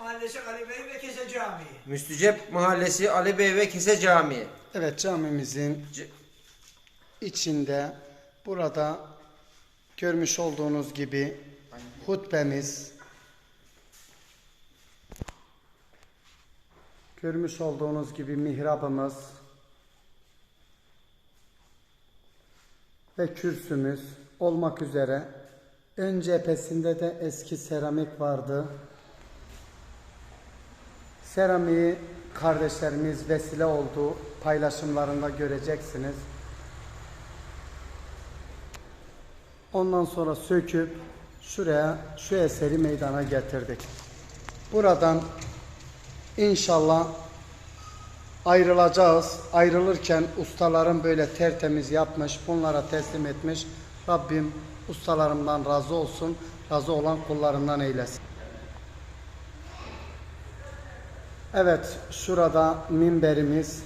Mahallesi Ali Bey ve Kese Camii. Müstücep Mahallesi Ali Bey ve Kese Camii. Evet camimizin C- içinde burada görmüş olduğunuz gibi hutbemiz görmüş olduğunuz gibi mihrabımız ve kürsümüz olmak üzere ön cephesinde de eski seramik vardı. Seramiği kardeşlerimiz vesile oldu. Paylaşımlarında göreceksiniz. Ondan sonra söküp şuraya şu eseri meydana getirdik. Buradan inşallah ayrılacağız. Ayrılırken ustalarım böyle tertemiz yapmış, bunlara teslim etmiş. Rabbim ustalarımdan razı olsun, razı olan kullarından eylesin. Evet, şurada minberimiz,